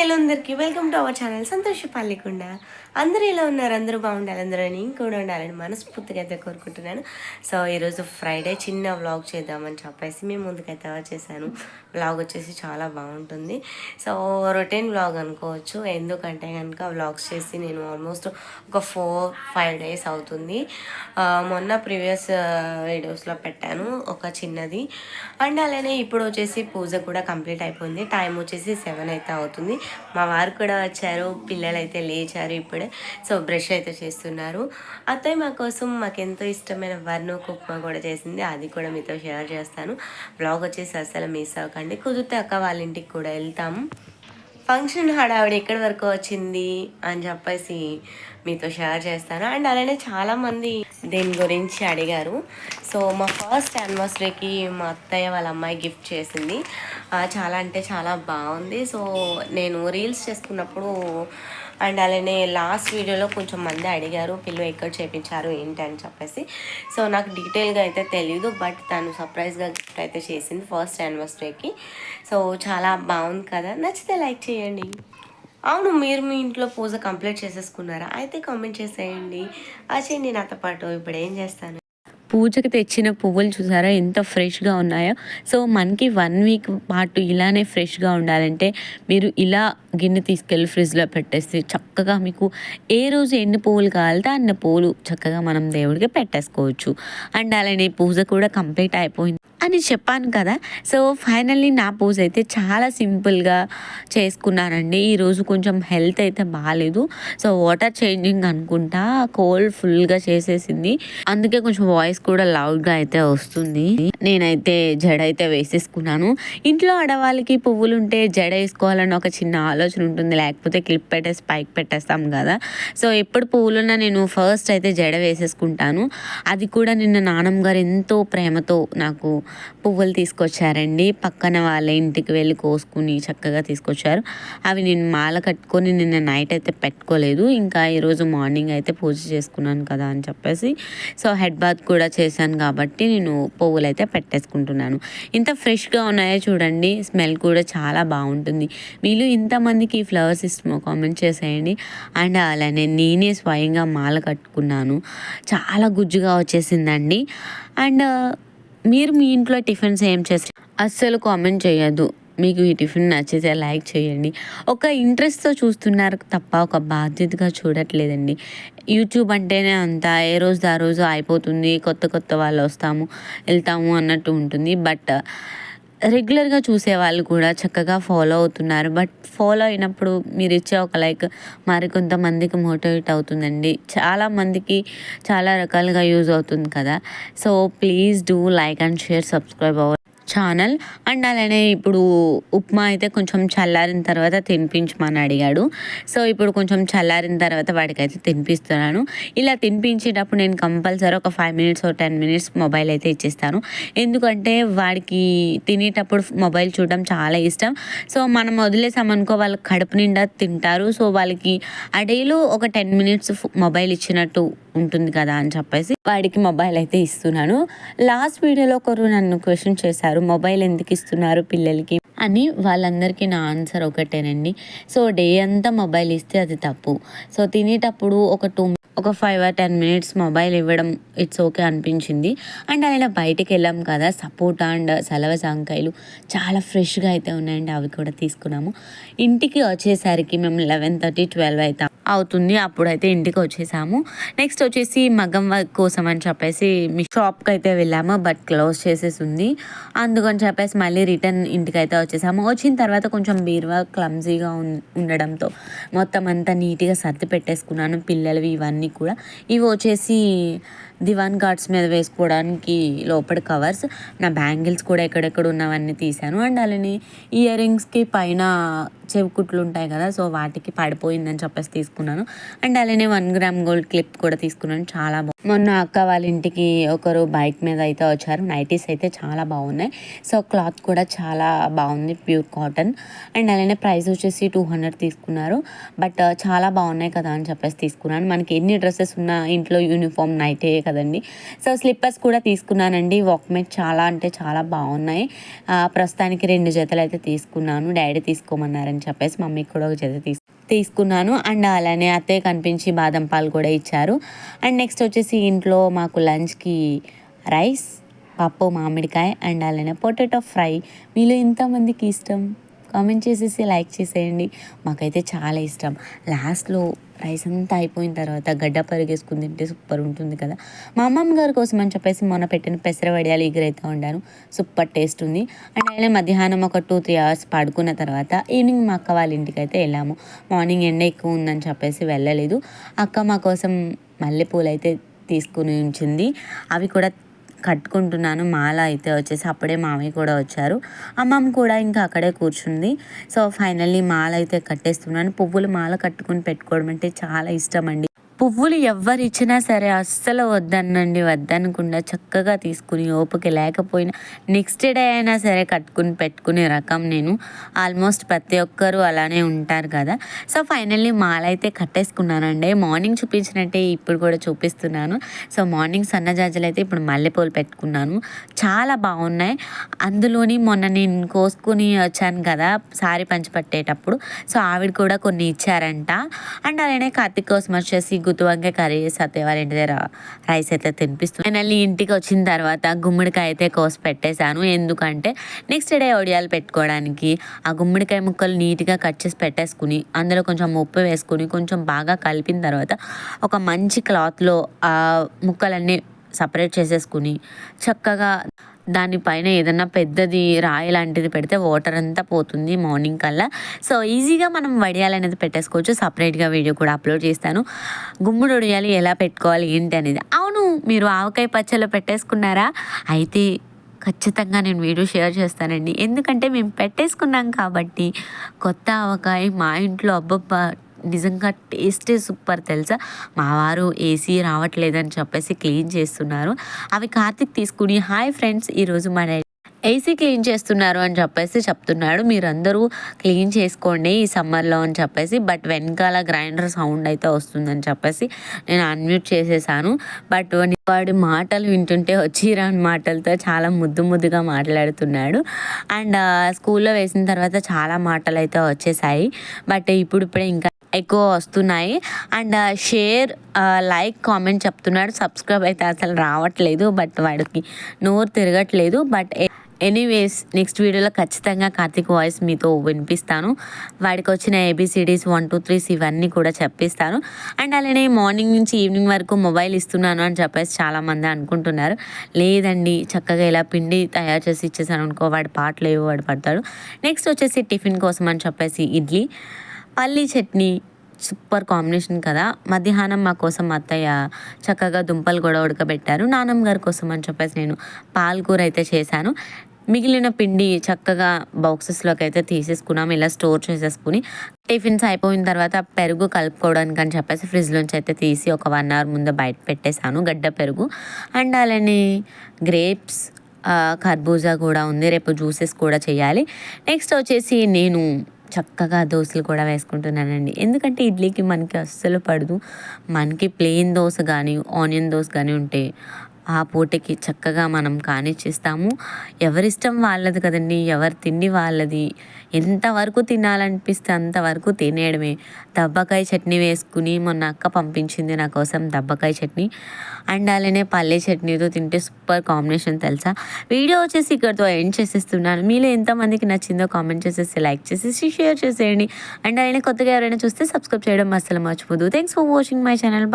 Hello అందరికీ welcome to our channel సంతోష పల్లికొండ అందరూ ఎలా ఉన్నారు? అందరూ బాగుండాలి అందరూ నేను కూడా ఉండాలని మనస్ఫూర్తిగా అయితే కోరుకుంటున్నాను. సో ఈరోజు ఫ్రైడే చిన్న వ్లాగ్ చేద్దామని చెప్పేసి మేము ముందుకైతే వచ్చేసాను. వ్లాగ్ వచ్చేసి చాలా బాగుంటుంది. సో రొటీన్ వ్లాగ్ అనుకోవచ్చు. ఎందుకంటే కనుక వ్లాగ్స్ చేసి నేను ఆల్మోస్ట్ ఒక ఫోర్ ఫైవ్ డేస్ అవుతుంది. Uh, మొన్న ప్రీవియస్ వీడియోస్లో uh, పెట్టాను ఒక చిన్నది. అండ్ అలానే ఇప్పుడు వచ్చేసి పూజ కూడా కంప్లీట్ అయిపోయింది. టైం వచ్చేసి సెవెన్ అయితే అవుతుంది. మా వారు కూడా వచ్చారు. పిల్లలు అయితే లేచారు ఇప్పుడే. సో బ్రష్ అయితే చేస్తున్నారు. అత్తయ్య మా కోసం మాకెంతో ఇష్టమైన వర్ణ ఉప్మా కూడా చేసింది. అది కూడా మీతో షేర్ చేస్తాను. బ్లాగ్ వచ్చేసి అసలు మిస్ అవ్వకండి కుదిరితే అక్క వాళ్ళ ఇంటికి కూడా వెళ్తాము ఫంక్షన్ హడావిడి ఎక్కడి వరకు వచ్చింది అని చెప్పేసి మీతో షేర్ చేస్తాను. అండ్ అలానే చాలామంది దీని గురించి అడిగారు. సో మా ఫస్ట్ యానివర్సరీకి మా అత్తయ్య వాళ్ళ అమ్మాయి గిఫ్ట్ చేసింది. చాలా అంటే చాలా బాగుంది. సో నేను రీల్స్ చేసుకున్నప్పుడు అండ్ అలానే లాస్ట్ వీడియోలో కొంచెం మంది అడిగారు పిల్లలు ఎక్కడ చేపించారు ఏంటి? అని చెప్పేసి. సో నాకు డీటెయిల్గా అయితే తెలియదు బట్ తను సర్ప్రైజ్గా గిఫ్ట్ అయితే చేసింది ఫస్ట్ యానివర్సరీకి. సో చాలా బాగుంది కదా. నచ్చితే లైక్ చేయండి. అవును మీరు మీ ఇంట్లో పూజ కంప్లీట్ చేసేసుకున్నారా? అయితే కామెంట్ చేసేయండి. చేయండి నాతో పాటు ఇప్పుడు ఏం చేస్తాను? పూజకి తెచ్చిన పువ్వులు చూసారా? ఎంత ఫ్రెష్గా ఉన్నాయో. సో మనకి వన్ వీక్ పాటు ఇలానే ఫ్రెష్గా ఉండాలంటే మీరు ఇలా గిన్నె తీసుకెళ్ళి ఫ్రిడ్జ్లో పెట్టేస్తే చక్కగా మీకు ఏ రోజు ఎన్ని పువ్వులు కావాలితే అన్న పువ్వులు చక్కగా మనం దేవుడికి పెట్టేసుకోవచ్చు. అండ్ అలానే పూజ కూడా కంప్లీట్ అయిపోయింది. అని చెప్పాను కదా. సో ఫైనల్లీ నా పోజ్ అయితే చాలా సింపుల్గా చేసుకున్నానండి. ఈరోజు కొంచెం హెల్త్ అయితే బాగాలేదు సో వాటర్ చేంజింగ్ అనుకుంటా కోల్డ్ ఫుల్గా చేసేసింది. అందుకే కొంచెం వాయిస్ కూడా లౌడ్గా అయితే వస్తుంది. నేనైతే జడ అయితే వేసేసుకున్నాను. ఇంట్లో ఆడవాళ్ళకి పువ్వులు ఉంటే జడ వేసుకోవాలని ఒక చిన్న ఆలోచన ఉంటుంది. లేకపోతే క్లిప్ పెట్టేసి పైకి పెట్టేస్తాం కదా. సో ఎప్పుడు పువ్వులున్నా నేను ఫస్ట్ అయితే జడ వేసేసుకుంటాను. అది కూడా నిన్న నానమ్మ గారు ఎంతో ప్రేమతో నాకు పువ్వులు తీసుకొచ్చారండి. పక్కన వాళ్ళ ఇంటికి వెళ్ళి కోసుకుని చక్కగా తీసుకొచ్చారు. అవి నేను మాల కట్టుకొని నిన్న నైట్ అయితే పెట్టుకోలేదు. ఇంకా ఈరోజు మార్నింగ్ అయితే పూజ చేసుకున్నాను కదా అని చెప్పేసి. సో హెడ్ బాత్ కూడా చేశాను కాబట్టి నేను పువ్వులు అయితే పెట్టేసుకుంటున్నాను. ఇంత ఫ్రెష్గా ఉన్నాయో చూడండి. స్మెల్ కూడా చాలా బాగుంటుంది. వీళ్ళు ఇంతమందికి ఈ ఫ్లవర్స్ ఇష్టమో కామెంట్ చేసేయండి. అండ్ అలానే నేనే స్వయంగా మాల కట్టుకున్నాను. చాలా గుజ్జుగా వచ్చేసిందండి. అండ్ మీరు మీ ఇంట్లో టిఫిన్స్ ఏం చేస్తారు అస్సలు కామెంట్ చేయొద్దు. మీకు ఈ టిఫిన్ నచ్చితే లైక్ చేయండి. ఒక ఇంట్రెస్ట్తో చూస్తున్నారు తప్ప ఒక బాధ్యతగా చూడట్లేదండి. యూట్యూబ్ అంటేనే అంతా ఏ రోజు ఆ రోజు అయిపోతుంది కొత్త కొత్త వాళ్ళు వస్తాము వెళ్తాము అన్నట్టు ఉంటుంది. బట్ రెగ్యులర్గా చూసే వాళ్ళు కూడా చక్కగా ఫాలో అవుతున్నారు. బట్ ఫాలో అయినప్పుడు మీరు ఇచ్చే ఒక లైక్ మరి కొంతమందికి మోటివేట్ అవుతుందండి. చాలా మందికి చాలా రకాలుగా యూజ్ అవుతుంది కదా. So please do like and share subscribe our channel and అలానే ఇప్పుడు ఉప్మా అయితే కొంచెం చల్లారిన తర్వాత తినిపించమని అడిగాడు. సో ఇప్పుడు కొంచెం చల్లారిన తర్వాత వాడికి అయితే తినిపిస్తున్నాను. ఇలా తినిపించేటప్పుడు నేను కంపల్సరీ ఒక five minutes ten minutes mobile అయితే ఇచ్చేస్తాను. ఎందుకంటే వాడికి తినేటప్పుడు మొబైల్ చూడడం చాలా ఇష్టం. సో మనం వదిలేసామనుకో వాళ్ళు కడుపు నిండా తింటారు. సో వాళ్ళకి ఆ డేలో ఒక టెన్ మినిట్స్ మొబైల్ ఇచ్చినట్టు ఉంటుంది కదా అని చెప్పేసి వాడికి మొబైల్ అయితే ఇస్తున్నాను. లాస్ట్ వీడియోలో ఒకరు నన్ను క్వశ్చన్ చేశారు మొబైల్ ఎందుకు ఇస్తున్నారు పిల్లలకి? అని వాళ్ళందరికీ నా ఆన్సర్ ఒకటేనండి. సో డే అంతా మొబైల్ ఇస్తే అది తప్పు. సో తినేటప్పుడు ఒక టూ ఒక five or ten minutes mobile ఇవ్వడం ఇట్స్ ఓకే అనిపించింది. అండ్ అలా బయటికి వెళ్ళాం కదా సపోటా అండ్ సలవ జాంకాయలు చాలా ఫ్రెష్గా అయితే ఉన్నాయండి అవి కూడా తీసుకున్నాము. ఇంటికి వచ్చేసరికి మేము లెవెన్ థర్టీ ట్వెల్వ్ అయితే అవుతుంది. అప్పుడైతే ఇంటికి వచ్చేసాము నెక్స్ట్ వచ్చేసి మగ్గం వర్క్ కోసం అని చెప్పేసి మీ షాప్కి అయితే వెళ్ళాము. బట్ క్లోజ్ చేసేసి ఉంది అందుకని చెప్పేసి మళ్ళీ రిటర్న్ ఇంటికి అయితే వచ్చేసాము. వచ్చిన తర్వాత కొంచెం బీరువా క్లమ్జీగా ఉండడంతో మొత్తం అంతా నీట్గా సర్ది పెట్టేసుకున్నాను. పిల్లలవి ఇవన్నీ కూడా. ఇవి వచ్చేసి దివాన్ గార్డ్స్ మీద వేసుకోవడానికి లోపల కవర్స్. నా బ్యాంగిల్స్ కూడా ఎక్కడెక్కడ ఉన్నవన్నీ తీశాను. అండ్ అలానే ఇయర్ రింగ్స్కి పైన చెవికుట్లు ఉంటాయి కదా సో వాటికి పడిపోయిందని చెప్పేసి తీసుకున్నాను. అండ్ అలానే వన్ గ్రామ్ గోల్డ్ క్లిప్ కూడా తీసుకున్నాను. చాలా బాగుంది మొన్న అక్క వాళ్ళ ఇంటికి ఒకరు బైక్ మీద అయితే వచ్చారు. నైటీస్ అయితే చాలా బాగున్నాయి. సో క్లాత్ కూడా చాలా బాగుంది ప్యూర్ కాటన్. అండ్ అలానే ప్రైస్ వచ్చేసి టూ హండ్రెడ్ తీసుకున్నారు. బట్ చాలా బాగున్నాయి కదా అని చెప్పేసి తీసుకున్నాను. మనకి ఎన్ని డ్రెస్సెస్ ఉన్నా ఇంట్లో యూనిఫామ్ నైటే కదండి. సో స్లిప్పర్స్ కూడా తీసుకున్నానండి. వాక్మెట్ చాలా అంటే చాలా బాగున్నాయి. ప్రస్తుతానికి రెండు జతలు అయితే తీసుకున్నాను. డాడీ తీసుకోమన్నారని చెప్పేసి మమ్మీకి కూడా ఒక జత తీసుకు తీసుకున్నాను. అండ్ అలానే అత్తయ్య కనిపించి బాదం పాలు కూడా ఇచ్చారు. అండ్ నెక్స్ట్ వచ్చేసి ఇంట్లో మాకు లంచ్కి రైస్ పప్పు మామిడికాయ అండ్ అలానే పొటాటో ఫ్రై. మీలో ఎంతమందికి ఇష్టం? కామెంట్ చేసేసి లైక్ చేసేయండి. మాకైతే చాలా ఇష్టం. లాస్ట్లో రైస్ అంతా అయిపోయిన తర్వాత గడ్డ పరిగేసుకుని తింటే సూపర్ ఉంటుంది కదా. మా అమ్మమ్మ గారి కోసం అని చెప్పేసి మొన్న పెట్టిన పెసర వడియాలు ఎగురైతే ఉండాను. సూపర్ టేస్ట్ ఉంది. అండ్ అలానే మధ్యాహ్నం ఒక టూ త్రీ అవర్స్ పడుకున్న తర్వాత ఈవినింగ్ మా అక్క వాళ్ళ ఇంటికి అయితే వెళ్ళాము. మార్నింగ్ ఎండ ఎక్కువ ఉందని చెప్పేసి వెళ్ళలేదు. అక్క మా కోసం మల్లెపూలు అయితే తీసుకుని ఉంచింది. అవి కూడా కట్టుకుంటున్నాను. మాల అయితే వచ్చేసి అప్పుడే మామయ్య కూడా వచ్చారు. అమ్మమ్మ కూడా ఇంకా అక్కడే కూర్చుంది. సో ఫైనల్లీ మాల అయితే కట్టేస్తున్నాను. పువ్వులు మాల కట్టుకుని పెట్టుకోవడం అంటే చాలా ఇష్టం అండి. పువ్వులు ఎవ్వరు ఇచ్చినా సరే అస్సలు వద్దనండి వద్దనకుండా చక్కగా తీసుకుని ఓపిక లేకపోయినా నెక్స్ట్ డే అయినా సరే కట్టుకుని పెట్టుకునే రకం నేను. ఆల్మోస్ట్ ప్రతి ఒక్కరు అలానే ఉంటారు కదా. సో ఫైనల్లీ మాల అయితే కట్టేసుకున్నానండి. మార్నింగ్ చూపించినట్టే ఇప్పుడు కూడా చూపిస్తున్నాను. సో మార్నింగ్ సన్నజాజులు అయితే ఇప్పుడు మల్లెపూలు పెట్టుకున్నాను. చాలా బాగున్నాయి. అందులోని మొన్న నేను కోసుకుని వచ్చాను కదా సారీ పంచి పట్టేటప్పుడు సో ఆవిడ కూడా కొన్ని ఇచ్చారంట. అండ్ అలానే కార్తీక్ కోసం వచ్చేసి గుత్తి వంకాయ కర్రీ చేసి అత్తయ్య వాళ్ళ ఇంటి దగ్గర రైస్ అయితే తినిపిస్తుంది నేను వెళ్ళి ఇంటికి వచ్చిన తర్వాత గుమ్మడికాయ అయితే కోసి పెట్టేశాను. ఎందుకంటే నెక్స్ట్ డే ఒడియాలు పెట్టుకోవడానికి ఆ గుమ్మడికాయ ముక్కలు నీట్గా కట్ చేసి పెట్టేసుకుని అందులో కొంచెం ఉప్పు వేసుకుని కొంచెం బాగా కలిపిన తర్వాత ఒక మంచి క్లాత్లో ఆ ముక్కలన్నీ సపరేట్ చేసేసుకుని చక్కగా దానిపైన ఏదన్నా పెద్దది రాయి లాంటిది పెడితే వాటర్ అంతా పోతుంది మార్నింగ్ కల్లా. సో ఈజీగా మనం వడియాలు అనేది పెట్టేసుకోవచ్చు. సపరేట్గా వీడియో కూడా అప్లోడ్ చేస్తాను. గుమ్ముడు వడియాలు ఎలా పెట్టుకోవాలి ఏంటి అనేది. అవును మీరు ఆవకాయ పచ్చలో పెట్టేసుకున్నారా? అయితే ఖచ్చితంగా నేను వీడియో షేర్ చేస్తానండి. ఎందుకంటే మేము పెట్టేసుకున్నాం కాబట్టి కొత్త ఆవకాయ మా ఇంట్లో అబ్బబ్బా నిజంగా టేస్టే సూపర్ తెలుసా? మా వారు ఏసీ రావట్లేదని చెప్పేసి క్లీన్ చేస్తున్నారు. అవి కార్తిక్ తీసుకుని హాయ్ ఫ్రెండ్స్ ఈరోజు మన ఏసీ క్లీన్ చేస్తున్నారు అని చెప్పేసి చెప్తున్నాడు. మీరందరూ క్లీన్ చేసుకోండి ఈ సమ్మర్లో అని చెప్పేసి బట్ వెనకాల గ్రైండర్ సౌండ్ అయితే వస్తుందని చెప్పేసి నేను అన్మ్యూట్ చేసేసాను. బట్ వాడి మాటలు వింటుంటే వచ్చిరాని మాటలతో చాలా ముద్దు ముద్దుగా మాట్లాడుతున్నాడు. అండ్ స్కూల్లో వేసిన తర్వాత చాలా మాటలు అయితే వచ్చేసాయి. బట్ ఇప్పుడు ఇప్పుడే ఇంకా ఎక్కువ వస్తున్నాయి. అండ్ షేర్ లైక్ కామెంట్ చెప్తున్నాడు సబ్స్క్రైబ్ అయితే అసలు రావట్లేదు. బట్ వాడికి నోరు తిరగట్లేదు. బట్ ఎనీవేస్ నెక్స్ట్ వీడియోలో ఖచ్చితంగా కార్తీక్ వాయిస్ మీతో వినిపిస్తాను. వాడికి వచ్చిన ఏబిసిడీస్ వన్ టూ త్రీస్ ఇవన్నీ కూడా చెప్పిస్తాను. అండ్ అలానే మార్నింగ్ నుంచి ఈవినింగ్ వరకు మొబైల్ ఇస్తున్నాను అని చెప్పేసి చాలామంది అనుకుంటున్నారు. లేదండి చక్కగా ఇలా పిండి తయారు చేసి ఇచ్చేసాను అనుకో వాడి పాటలు ఏవో వాడు పడతాడు. నెక్స్ట్ వచ్చేసి టిఫిన్ కోసం అని చెప్పేసి ఇడ్లీ. పల్లీ చట్నీ సూపర్ కాంబినేషన్ కదా. మధ్యాహ్నం మా కోసం అత్తయ్య చక్కగా దుంపలు కూడా ఉడకబెట్టారు. నానమ్మ గారి కోసం అని చెప్పేసి నేను పాలకూర అయితే చేశాను. మిగిలిన పిండి చక్కగా బాక్సెస్లోకి అయితే తీసేసుకున్నాం ఇలా స్టోర్ చేసేసుకుని టిఫిన్స్ అయిపోయిన తర్వాత పెరుగు కలుపుకోవడానికి అని చెప్పేసి ఫ్రిడ్జ్లోంచి అయితే తీసి ఒక వన్ అవర్ ముందు బయట పెట్టేశాను. గడ్డ పెరుగు అండ్ అలానే గ్రేప్స్ ఖర్బూజా కూడా ఉంది. రేపు జ్యూసెస్ కూడా చేయాలి. నెక్స్ట్ వచ్చేసి నేను చక్కగా దోశలు కూడా వేసుకుంటున్నానండి. ఎందుకంటే ఇడ్లీకి మనకి అస్సలు పడదు. మనకి ప్లెయిన్ దోశ కానీ ఆనియన్ దోశ కానీ ఉంటే ఆ పూటకి చక్కగా మనం కానిచ్చిస్తాము ఎవరిష్టం వాళ్ళది కదండి ఎవరి తిండి వాళ్ళది. ఎంతవరకు తినాలనిపిస్తే అంతవరకు తినేయడమే. దబ్బకాయ చట్నీ వేసుకుని మొన్న అక్క పంపించింది నా కోసం దబ్బకాయ చట్నీ. అండ్ అలానే పల్లె చట్నీతో తింటే సూపర్ కాంబినేషన్ తెలుసా? వీడియో వచ్చేసి ఇక్కడితో ఎండ్ చేసేస్తున్నాను. మీలో ఎంతమందికి నచ్చిందో కామెంట్ చేసేసి లైక్ చేసేసి షేర్ చేసేయండి. అండ్ అలానే కొత్తగా ఎవరైనా చూస్తే సబ్స్క్రైబ్ చేయడం అస్సలు మర్చిపోదు. Thanks for watching my channel